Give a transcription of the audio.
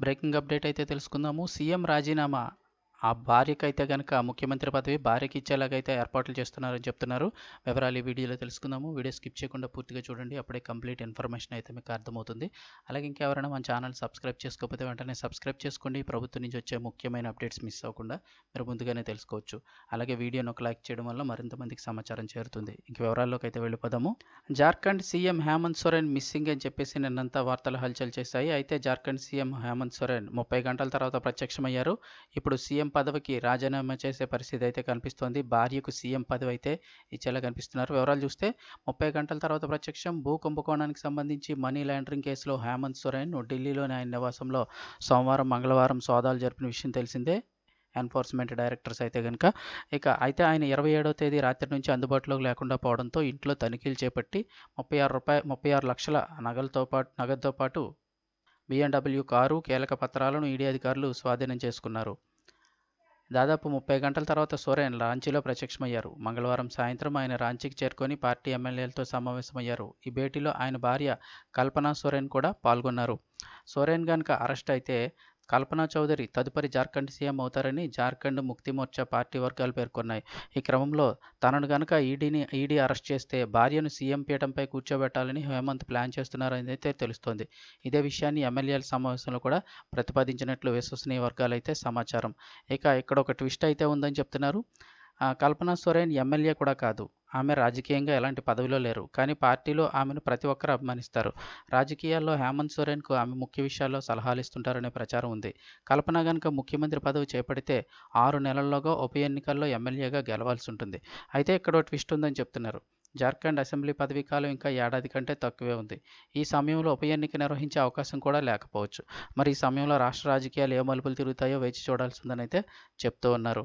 Breaking update అయితే తెలుసుకుందాము. CM రాజీనామా ఆ భార్యకైతే కనుక ముఖ్యమంత్రి పదవి భార్యకి ఇచ్చేలాగైతే ఏర్పాట్లు చేస్తున్నారని చెప్తున్నారు. వివరాలు ఈ వీడియోలో తెలుసుకుందాము. వీడియో స్కిప్ చేయకుండా పూర్తిగా చూడండి. అప్పుడే కంప్లీట్ ఇన్ఫర్మేషన్ అయితే మీకు అర్థమవుతుంది. అలాగే ఇంకెవరైనా మన ఛానల్ సబ్స్క్రైబ్ చేసుకోకపోతే వెంటనే సబ్స్క్రైబ్ చేసుకోండి. ప్రభుత్వం నుంచి వచ్చే ముఖ్యమైన అప్డేట్స్ మిస్ అవ్వకుండా మీరు ముందుగానే తెలుసుకోవచ్చు. అలాగే వీడియోను ఒక లైక్ చేయడం వల్ల మరింత మందికి సమాచారం చేరుతుంది. ఇంక వివరాల్లోకి అయితే వెళ్ళిపోదాము. జార్ఖండ్ సీఎం హేమంత్ సోరెన్ మిస్సింగ్ అని చెప్పేసి నిన్నంతా వార్తలు హల్చల్ చేశాయి. అయితే జార్ఖండ్ సీఎం హేమంత్ సోరెన్ ముప్పై గంటల తర్వాత ప్రత్యక్షమయ్యారు. ఇప్పుడు సీఎం పదవికి రాజీనామా చేసే పరిస్థితి అయితే కనిపిస్తోంది. భార్యకు సీఎం పదవి అయితే ఇచ్చేలా కనిపిస్తున్నారు. వివరాలు చూస్తే ముప్పై గంటల తర్వాత ప్రత్యక్షం భూ కుంభకోణానికి సంబంధించి మనీ లాండరింగ్ కేసులో హేమంత్ సోరెన్ ఢిల్లీలోని ఆయన నివాసంలో సోమవారం మంగళవారం సోదాలు జరిపిన విషయం తెలిసిందే. ఎన్ఫోర్స్మెంట్ డైరెక్టర్స్ అయితే కనుక ఇక అయితే ఆయన ఇరవై ఏడవ తేదీ రాత్రి నుంచి అందుబాటులోకి లేకుండా పోవడంతో ఇంట్లో తనిఖీలు చేపట్టి ముప్పై ఆరు రూపాయ ముప్పై ఆరు లక్షల నగలతో పాటు నగదుతో పాటు బిఎండబ్ల్యూ కారు కీలక పత్రాలను ఈడీ అధికారులు స్వాధీనం చేసుకున్నారు. దాదాపు ముప్పై గంటల తర్వాత సోరెన్ రాంచీలో ప్రత్యక్షమయ్యారు. మంగళవారం సాయంత్రం ఆయన రాంచీకి చేరుకొని పార్టీ ఎమ్మెల్యేలతో సమావేశమయ్యారు. ఈ భేటీలో ఆయన భార్య కల్పనా సోరెన్ కూడా పాల్గొన్నారు. సోరెన్ గనుక అరెస్ట్ అయితే కల్పనా చౌదరి తదుపరి జార్ఖండ్ సీఎం అవుతారని జార్ఖండ్ ముక్తి మోర్చా పార్టీ వర్గాలు పేర్కొన్నాయి. ఈ క్రమంలో తనను గనక ఈడీని ఈడీ అరెస్ట్ చేస్తే భార్యను సీఎం పీఠంపై కూర్చోబెట్టాలని హేమంత్ ప్లాన్ చేస్తున్నారని అయితే తెలుస్తోంది. ఇదే విషయాన్ని ఎమ్మెల్యేల సమావేశంలో కూడా ప్రతిపాదించినట్లు విశ్వసనీయ వర్గాలు అయితే సమాచారం. ఇక ఇక్కడ ఒక ట్విస్ట్ అయితే ఉందని చెప్తున్నారు. కల్పనా సొరేన్ ఎమ్మెల్యే కూడా కాదు. ఆమె రాజకీయంగా ఎలాంటి పదవిలో లేరు. కానీ పార్టీలో ఆమెను ప్రతి ఒక్కరు అభిమానిస్తారు. రాజకీయాల్లో హేమంత్ సోరెన్కు ఆమె ముఖ్య విషయాల్లో సలహాలు ఇస్తుంటారనే ప్రచారం ఉంది. కల్పన గనుక ముఖ్యమంత్రి పదవి చేపడితే ఆరు నెలల్లోగా ఉప ఎన్నికల్లో ఎమ్మెల్యేగా గెలవాల్సి ఉంటుంది. అయితే ఇక్కడ ట్విస్ట్ ఉందని చెప్తున్నారు. జార్ఖండ్ అసెంబ్లీ పదవీ కాలం ఇంకా ఏడాది కంటే తక్కువే ఉంది. ఈ సమయంలో ఉప ఎన్నిక నిర్వహించే అవకాశం కూడా లేకపోవచ్చు. మరి ఈ సమయంలో రాష్ట్ర రాజకీయాలు ఏ మలుపులు తిరుగుతాయో వేచి చూడాల్సిందని అయితే చెప్తూ ఉన్నారు.